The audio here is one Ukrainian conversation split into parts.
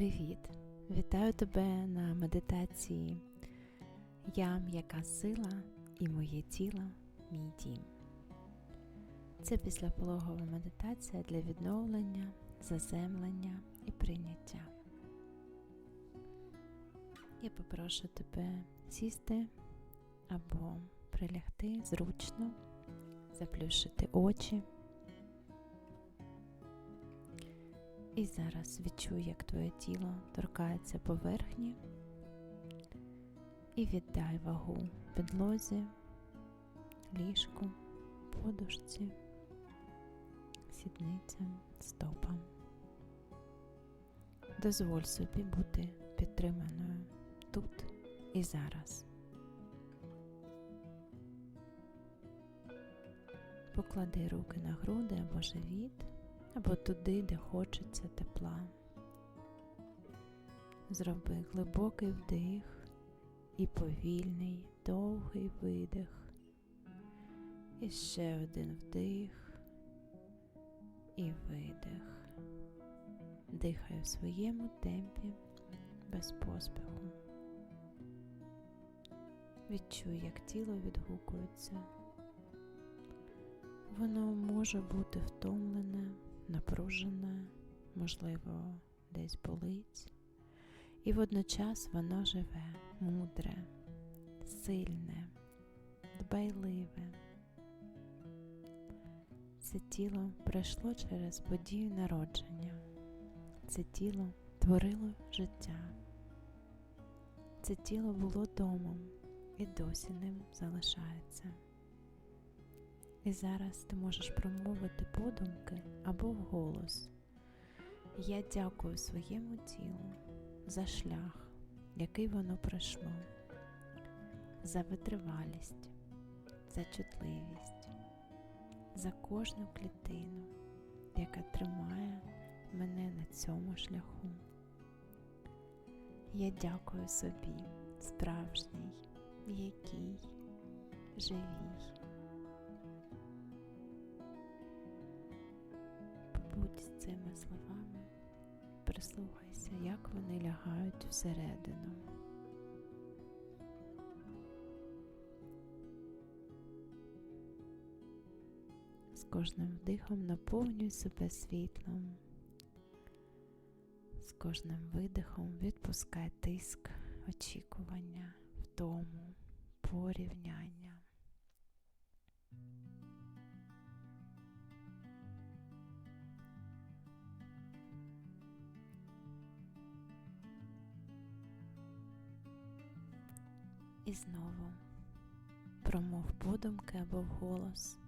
Привіт! Вітаю тебе на медитації. Я м'яка сила і моє тіло мій дім. Це післяпологова медитація для відновлення, заземлення і прийняття. Я попрошу тебе сісти або прилягти зручно, заплющити очі. І зараз відчуй, як твоє тіло торкається поверхні і віддай вагу підлозі, ліжку, подушці, сідницям, стопам. Дозволь собі бути підтриманою тут і зараз. Поклади руки на груди або живіт або туди, де хочеться тепла. Зроби глибокий вдих і повільний, довгий видих. І ще один вдих і видих. Дихай у своєму темпі без поспіху. Відчуй, як тіло відгукується. Воно може бути втомлене напружене, можливо, десь болить, і водночас воно живе, мудре, сильне, дбайливе. Це тіло пройшло через подію народження, це тіло творило життя, це тіло було домом і досі ним залишається. І зараз ти можеш промовити подумки або вголос. Я дякую своєму тілу за шлях, який воно пройшло, за витривалість, за чутливість, за кожну клітину, яка тримає мене на цьому шляху. Я дякую собі, справжній, який живій. Будь з цими словами, прислухайся, як вони лягають всередину. З кожним вдихом наповнюй себе світлом, з кожним видихом відпускай тиск, очікування, втому, порівняння. І знову промов подумки або вголос.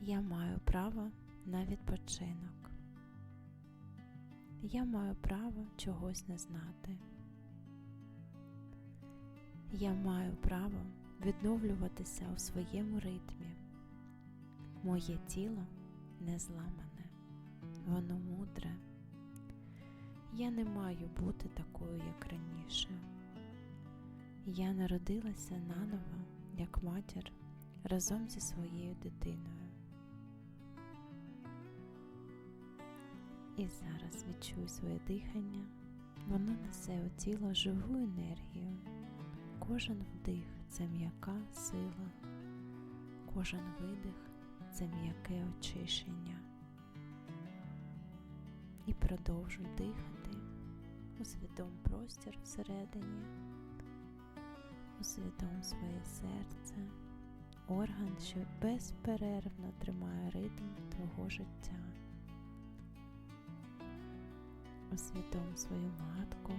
Я маю право на відпочинок. Я маю право чогось не знати. Я маю право відновлюватися у своєму ритмі. Моє тіло не зламане, воно мудре. Я не маю бути такою, як раніше. Я народилася наново, як матір, разом зі своєю дитиною. І зараз відчуй своє дихання, воно несе у тіло живу енергію. Кожен вдих це м'яка сила, кожен видих це м'яке очищення. І продовжуй дихати, усвідом простір всередині усвідом своє серце, орган, що безперервно тримає ритм твого життя. Усвідом свою матку,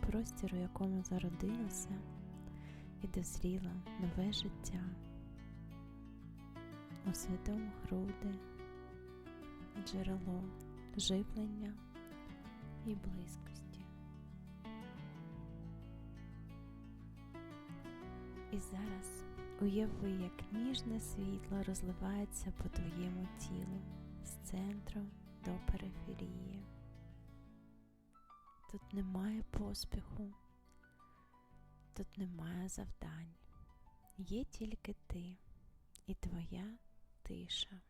простір, у якому зародилася і дозріла нове життя. Усвідом груди, джерело живлення і близькості. І зараз уяви, як ніжне світло розливається по твоєму тілу з центру до периферії. Тут немає поспіху, тут немає завдань, є тільки ти і твоя тиша.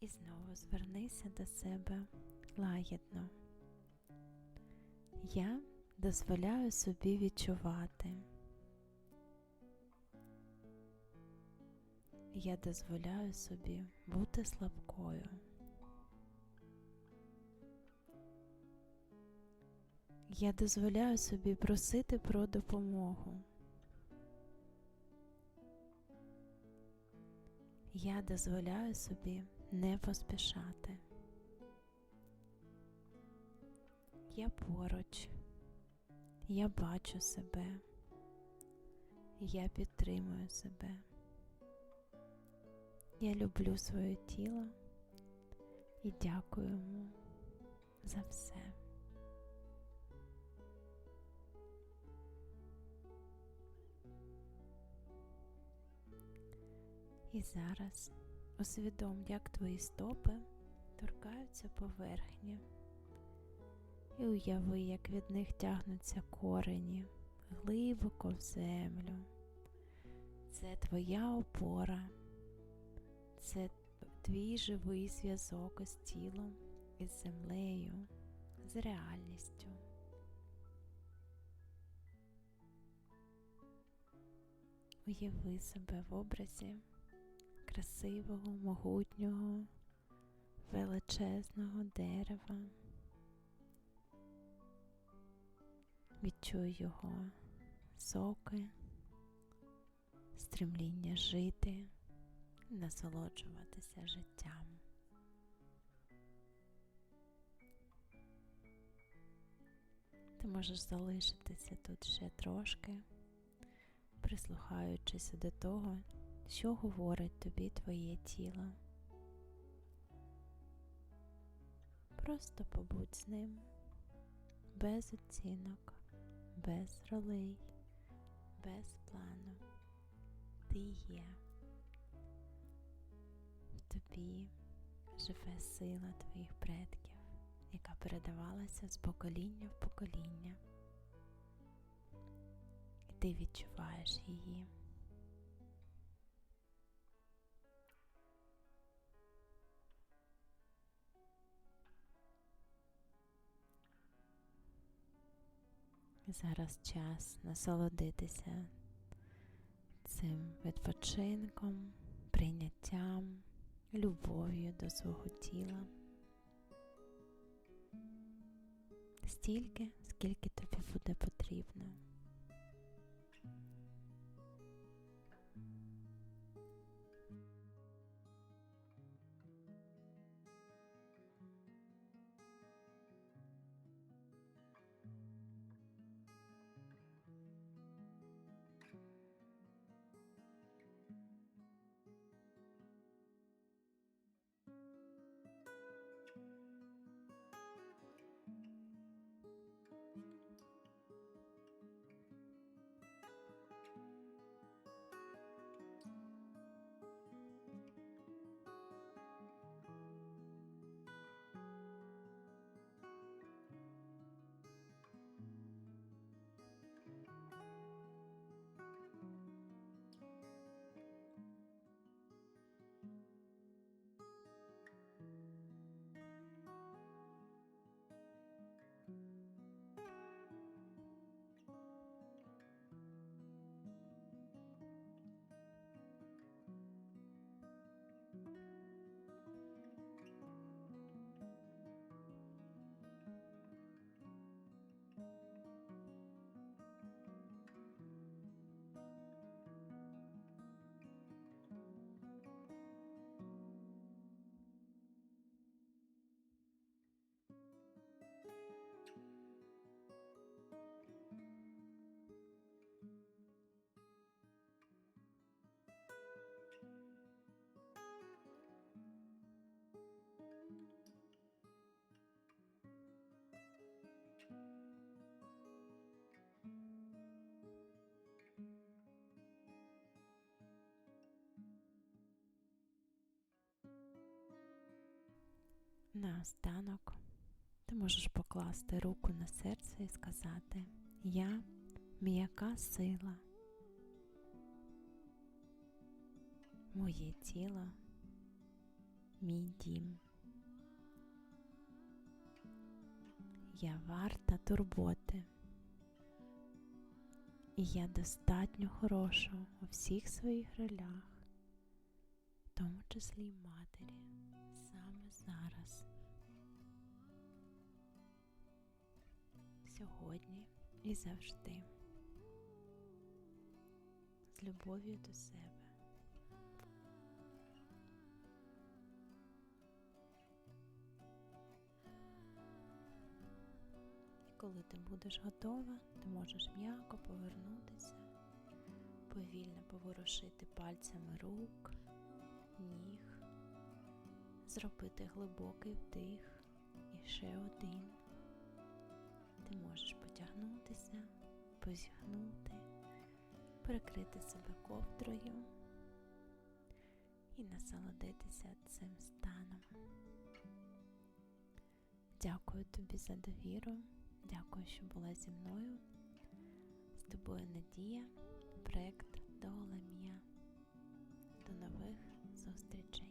І знову звернися до себе лагідно. Я дозволяю собі відчувати. Я дозволяю собі бути слабкою. Я дозволяю собі просити про допомогу. Я дозволяю собі не поспішати. Я поруч, я бачу себе, я підтримую себе. Я люблю своє тіло і дякую йому за все. І зараз усвідом, як твої стопи торкаються поверхні, і уяви, як від них тягнуться корені глибоко в землю. Це твоя опора, це твій живий зв'язок із тілом, із землею, з реальністю. Уяви себе в образі красивого, могутнього, величезного дерева. Відчуй його соки, стремління жити, насолоджуватися життям. Ти можеш залишитися тут ще трошки, прислухаючись до того, що говорить тобі твоє тіло. Просто побудь з ним, без оцінок, без ролей, без плану. Ти є. В тобі живе сила твоїх предків, яка передавалася з покоління в покоління. І ти відчуваєш її. Зараз час насолодитися цим відпочинком, прийняттям, любов'ю до свого тіла. Стільки, скільки тобі буде потрібно. Наостанок ти можеш покласти руку на серце і сказати Я м'яка сила. Моє тіло мій дім. Я варта турботи. І я достатньо хороша у всіх своїх ролях, в тому числі й матері, зараз. Сьогодні і завжди. З любов'ю до себе. І коли ти будеш готова, ти можеш м'яко повернутися, повільно поворушити пальцями рук, ніг, зробити глибокий вдих і ще один. Ти можеш потягнутися, позіхнути, прикрити себе ковдрою і насолодитися цим станом. Дякую тобі за довіру. Дякую, що була зі мною. З тобою Надія, проєкт Доламія. До нових зустрічей.